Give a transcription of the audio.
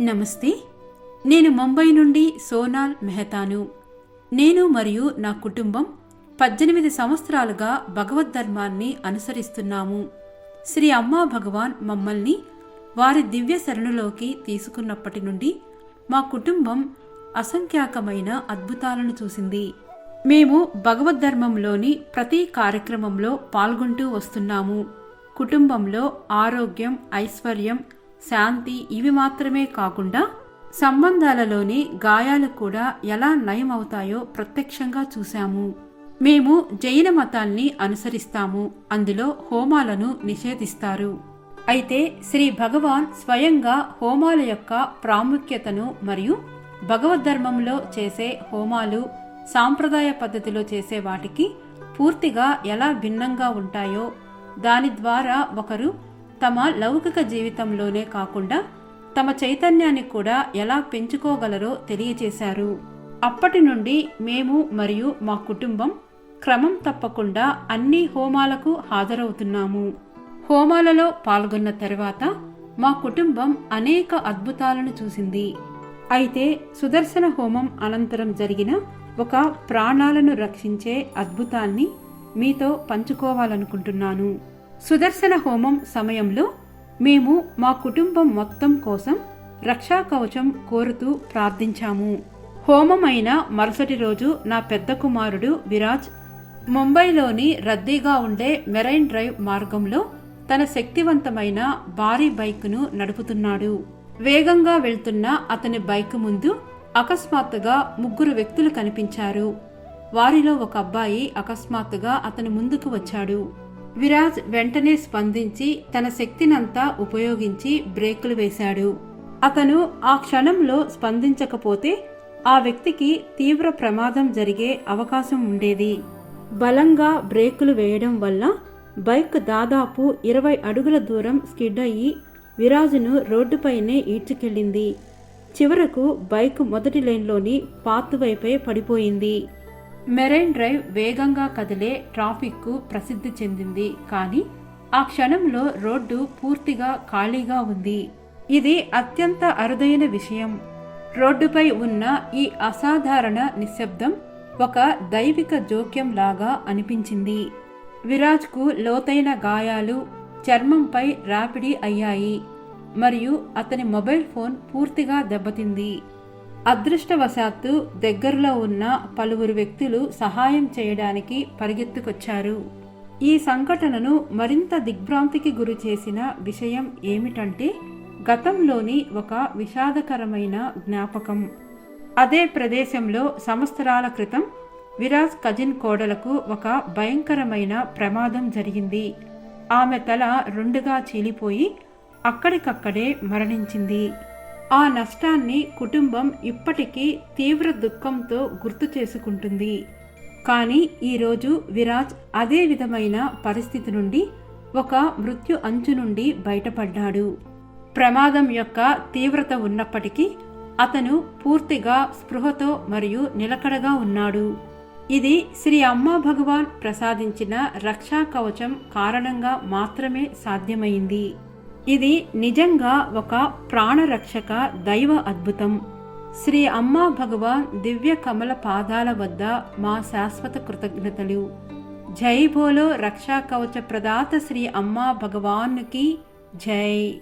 నమస్తే. నేను ముంబై నుండి సోనాల్ మెహతాను. నేను మరియు నా కుటుంబం పద్దెనిమిది సంవత్సరాలుగా భగవద్ ధర్మాన్ని అనుసరిస్తున్నాము. శ్రీ అమ్మా భగవాన్ మమ్మల్ని వారి దివ్య శరణులోకి తీసుకున్నప్పటి నుండి మా కుటుంబం అసంఖ్యాకమైన అద్భుతాలను చూసింది. మేము భగవద్ ధర్మంలోని ప్రతి కార్యక్రమంలో పాల్గొంటూ వస్తున్నాము. కుటుంబంలో ఆరోగ్యం ఐశ్వర్యం శాంతి ఇవి మాత్రమే కాకుండా సంబంధాలలోని గాయాలు కూడా ఎలా నయమవుతాయో ప్రత్యక్షంగా చూశాము. మేము జైన మతాన్ని అనుసరిస్తాము. అందులో హోమాలను నిషేధిస్తారు. అయితే శ్రీ భగవాన్ స్వయంగా హోమాల యొక్క ప్రాముఖ్యతను మరియు భగవద్ధర్మంలో చేసే హోమాలు సాంప్రదాయ పద్ధతిలో చేసే వాటికి పూర్తిగా ఎలా భిన్నంగా ఉంటాయో దాని ద్వారా ఒకరు తమ లౌకిక జీవితంలోనే కాకుండా తమ చైతన్యాన్ని కూడా ఎలా పెంచుకోగలరో తెలియచేశారు. అప్పటి నుండి మేము మరియు మా కుటుంబం క్రమం తప్పకుండా అన్ని హోమాలకు హాజరవుతున్నాము. హోమాలలో పాల్గొన్న తర్వాత మా కుటుంబం అనేక అద్భుతాలను చూసింది. అయితే సుదర్శన హోమం అనంతరం జరిగిన ఒక ప్రాణాలను రక్షించే అద్భుతాన్ని మీతో పంచుకోవాలనుకుంటున్నాను. సుదర్శన హోమం సమయంలో మేము మా కుటుంబం మొత్తం కోసం రక్షా కవచం కోరుతూ ప్రార్థించాము. హోమమైన మరుసటి రోజు నా పెద్ద కుమారుడు విరాజ్ ముంబైలోని రద్దీగా ఉండే మెరైన్ డ్రైవ్ మార్గంలో తన శక్తివంతమైన భారీ బైక్ను నడుపుతున్నాడు. వేగంగా వెళ్తున్న అతని బైక్ ముందు అకస్మాత్తుగా ముగ్గురు వ్యక్తులు కనిపించారు. వారిలో ఒక అబ్బాయి అకస్మాత్తుగా అతని ముందుకు వచ్చాడు. విరాజ్ వెంటనే స్పందించి తన శక్తినంతా ఉపయోగించి బ్రేకులు వేశాడు. అతను ఆ క్షణంలో స్పందించకపోతే ఆ వ్యక్తికి తీవ్ర ప్రమాదం జరిగే అవకాశం ఉండేది. బలంగా బ్రేకులు వేయడం వల్ల బైక్ దాదాపు ఇరవై అడుగుల దూరం స్కిడ్ అయ్యి విరాజును రోడ్డుపైనే ఈడ్చుకెళ్ళింది. చివరకు బైక్ మొదటి లేన్లోని పాత్వైపై పడిపోయింది. మెరైన్ డ్రైవ్ వేగంగా కదిలే ట్రాఫిక్కు ప్రసిద్ధి చెందింది. కానీ ఆ క్షణంలో రోడ్డు పూర్తిగా ఖాళీగా ఉంది. ఇది అత్యంత అరుదైన విషయం. రోడ్డుపై ఉన్న ఈ అసాధారణ నిశ్శబ్దం ఒక దైవిక జోక్యం లాగా అనిపించింది. విరాజ్కు లోతైన గాయాలు చర్మంపై రాపిడి అయ్యాయి. మరియు అతని మొబైల్ ఫోన్ పూర్తిగా దెబ్బతింది. అదృష్టవశాత్తు దగ్గరలో ఉన్న పలువురు వ్యక్తులు సహాయం చేయడానికి పరిగెత్తుకొచ్చారు. ఈ సంఘటనను మరింత దిగ్భ్రాంతికి గురి చేసిన విషయం ఏమిటంటే గతంలోని ఒక విషాదకరమైన జ్ఞాపకం. అదే ప్రదేశంలో సంవత్సరాల క్రితం విరాజ్ కజిన్ కోడలకు ఒక భయంకరమైన ప్రమాదం జరిగింది. ఆమె తల రెండుగా చీలిపోయి అక్కడికక్కడే మరణించింది. ఆ నష్టాన్ని కుటుంబం ఇప్పటికీ తీవ్ర దుఃఖంతో గుర్తు చేసుకుంటుంది. కానీ ఈరోజు విరాజ్ అదే విధమైన పరిస్థితి నుండి ఒక మృత్యు అంచు నుండి బయటపడ్డాడు. ప్రమాదం యొక్క తీవ్రత ఉన్నప్పటికీ అతను పూర్తిగా స్పృహతో మరియు నిలకడగా ఉన్నాడు. ఇది శ్రీ అమ్మా భగవాన్ ప్రసాదించిన రక్షా కవచం కారణంగా మాత్రమే సాధ్యమైంది. ఇది నిజంగా ఒక ప్రాణరక్షక దైవ అద్భుతం. శ్రీ అమ్మా భగవాన్ దివ్య కమల పాదాల వద్ద మా శాశ్వత కృతజ్ఞతలు. జై బోలో రక్షా కవచ ప్రదాత శ్రీ అమ్మా భగవాన్కి జై.